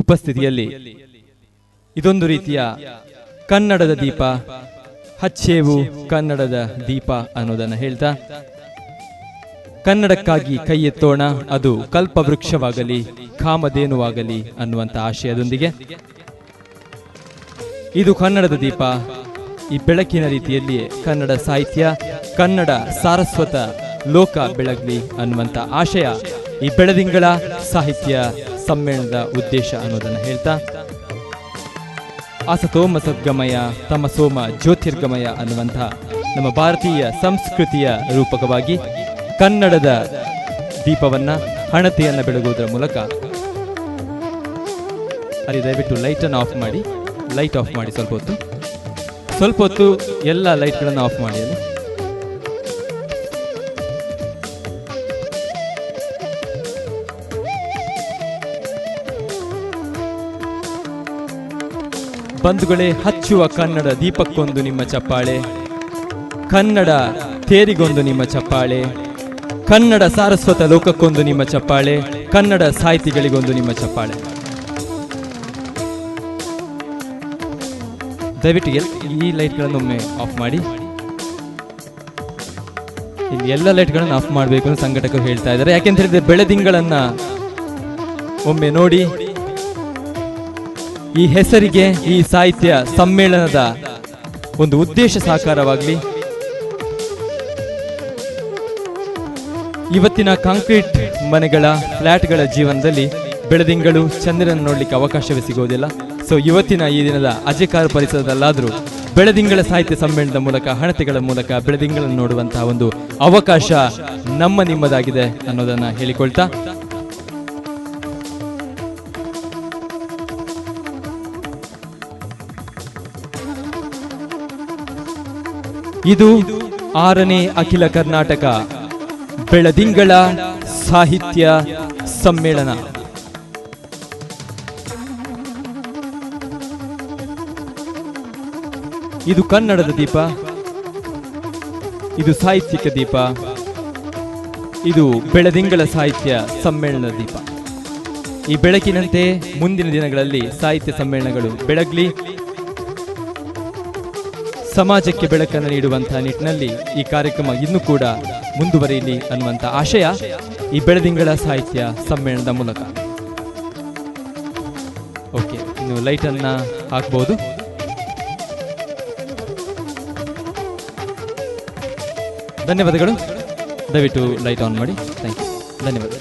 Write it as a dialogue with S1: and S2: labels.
S1: ಉಪಸ್ಥಿತಿಯಲ್ಲಿ. ಇದೊಂದು ರೀತಿಯ ಕನ್ನಡದ ದೀಪ, ಹಚ್ಚೇವು ಕನ್ನಡದ ದೀಪ ಅನ್ನೋದನ್ನ ಹೇಳ್ತಾ, ಕನ್ನಡಕ್ಕಾಗಿ ಕೈ ಎತ್ತೋಣ, ಅದು ಕಲ್ಪವೃಕ್ಷವಾಗಲಿ, ಕಾಮಧೇನುವಾಗಲಿ ಅನ್ನುವಂಥ ಆಶಯದೊಂದಿಗೆ ಇದು ಕನ್ನಡದ ದೀಪ, ಈ ಬೆಳಕಿನ ರೀತಿಯಲ್ಲಿ ಕನ್ನಡ ಸಾಹಿತ್ಯ, ಕನ್ನಡ ಸಾರಸ್ವತ ಲೋಕ ಬೆಳಗಲಿ ಅನ್ನುವಂಥ ಆಶಯ ಈ ಬೆಳದಿಂಗಳ ಸಾಹಿತ್ಯ ಸಮ್ಮೇಳನದ ಉದ್ದೇಶ ಅನ್ನೋದನ್ನು ಹೇಳ್ತಾ ಅಸತೋಮ ಸದ್ಗಮಯ ತಮಸೋಮ ಜ್ಯೋತಿರ್ಗಮಯ ಅನ್ನುವಂಥ ನಮ್ಮ ಭಾರತೀಯ ಸಂಸ್ಕೃತಿಯ ರೂಪಕವಾಗಿ ಕನ್ನಡದ ದೀಪವನ್ನು, ಹಣತೆಯನ್ನು ಬೆಳಗುವುದರ ಮೂಲಕ ಅಲ್ಲಿ ದಯವಿಟ್ಟು ಲೈಟನ್ನು ಆಫ್ ಮಾಡಿ ಲೈಟ್ ಆಫ್ ಮಾಡಿ ಸ್ವಲ್ಪ ಹೊತ್ತು. ಸ್ವಲ್ಪ ಹೊತ್ತು ಎಲ್ಲ ಲೈಟ್ಗಳನ್ನು ಆಫ್ ಮಾಡಿ ಅಲ್ಲಿ. ಬಂಧುಗಳೇ, ಹಚ್ಚುವ ಕನ್ನಡ ದೀಪಕ್ಕೊಂದು ನಿಮ್ಮ ಚಪ್ಪಾಳೆ. ಕನ್ನಡ ತೇರಿಗೊಂದು ನಿಮ್ಮ ಚಪ್ಪಾಳೆ. ಕನ್ನಡ ಸಾರಸ್ವತ ಲೋಕಕ್ಕೊಂದು ನಿಮ್ಮ ಚಪ್ಪಾಳೆ. ಕನ್ನಡ ಸಾಹಿತಿಗಳಿಗೊಂದು ನಿಮ್ಮ ಚಪ್ಪಾಳೆ. ದಯವಿಟ್ಟು ಎಲ್, ಈ ಲೈಟ್ಗಳನ್ನು ಒಮ್ಮೆ ಆಫ್ ಮಾಡಿ. ಇಲ್ಲಿ ಎಲ್ಲ ಲೈಟ್ಗಳನ್ನು ಆಫ್ ಮಾಡಬೇಕು ಅಂತ ಸಂಘಟಕರು ಹೇಳ್ತಾ ಇದ್ದಾರೆ. ಯಾಕೆಂತ ಹೇಳಿದ್ರೆ ಬೆಳದಿಂಗಳನ್ನ ಒಮ್ಮೆ ನೋಡಿ ಈ ಹೆಸರಿಗೆ ಈ ಸಾಹಿತ್ಯ ಸಮ್ಮೇಳನದ ಒಂದು ಉದ್ದೇಶ ಸಾಕಾರವಾಗಲಿ. ಇವತ್ತಿನ ಕಾಂಕ್ರೀಟ್ ಮನೆಗಳ ಫ್ಲಾಟ್ಗಳ ಜೀವನದಲ್ಲಿ ಬೆಳದಿಂಗಳು ಚಂದ್ರನ ನೋಡಲಿಕ್ಕೆ ಅವಕಾಶವೇ ಸಿಗೋದಿಲ್ಲ. ಸೊ ಇವತ್ತಿನ ಈ ದಿನದ ಅಜೆಕಾರ ಪರಿಸರದಲ್ಲಾದರೂ ಬೆಳದಿಂಗಳ ಸಾಹಿತ್ಯ ಸಮ್ಮೇಳನದ ಮೂಲಕ, ಹಣತೆಗಳ ಮೂಲಕ ಬೆಳದಿಂಗಳನ್ನು ನೋಡುವಂತಹ ಒಂದು ಅವಕಾಶ ನಮ್ಮ ನಿಮ್ಮದಾಗಿದೆ ಅನ್ನೋದನ್ನು ಹೇಳಿಕೊಳ್ತಾ ಇದು ಆರನೇ ಅಖಿಲ ಕರ್ನಾಟಕ ಬೆಳದಿಂಗಳ ಸಾಹಿತ್ಯ ಸಮ್ಮೇಳನ. ಇದು ಕನ್ನಡದ ದೀಪ, ಇದು ಸಾಹಿತ್ಯಿಕ ದೀಪ, ಇದು ಬೆಳದಿಂಗಳ ಸಾಹಿತ್ಯ ಸಮ್ಮೇಳನದ ದೀಪ. ಈ ಬೆಳಕಿನಂತೆ ಮುಂದಿನ ದಿನಗಳಲ್ಲಿ ಸಾಹಿತ್ಯ ಸಮ್ಮೇಳನಗಳು ಬೆಳಗ್ಲಿ ಸಮಾಜಕ್ಕೆ ಬೆಳಕನ್ನು ನೀಡುವಂತಹ ನಿಟ್ಟಿನಲ್ಲಿ ಈ ಕಾರ್ಯಕ್ರಮ ಇನ್ನೂ ಕೂಡ ಮುಂದುವರಿಯಲಿ ಅನ್ನುವಂಥ ಆಶಯ ಈ ಬೆಳದಿಂಗಳ ಸಾಹಿತ್ಯ ಸಮ್ಮೇಳನದ ಮೂಲಕ. ಓಕೆ, ಇನ್ನು ಲೈಟನ್ನು ಹಾಕ್ಬೋದು. ಧನ್ಯವಾದಗಳು. ದಯವಿಟ್ಟು ಲೈಟ್ ಆನ್ ಮಾಡಿ. Thank you. ಧನ್ಯವಾದ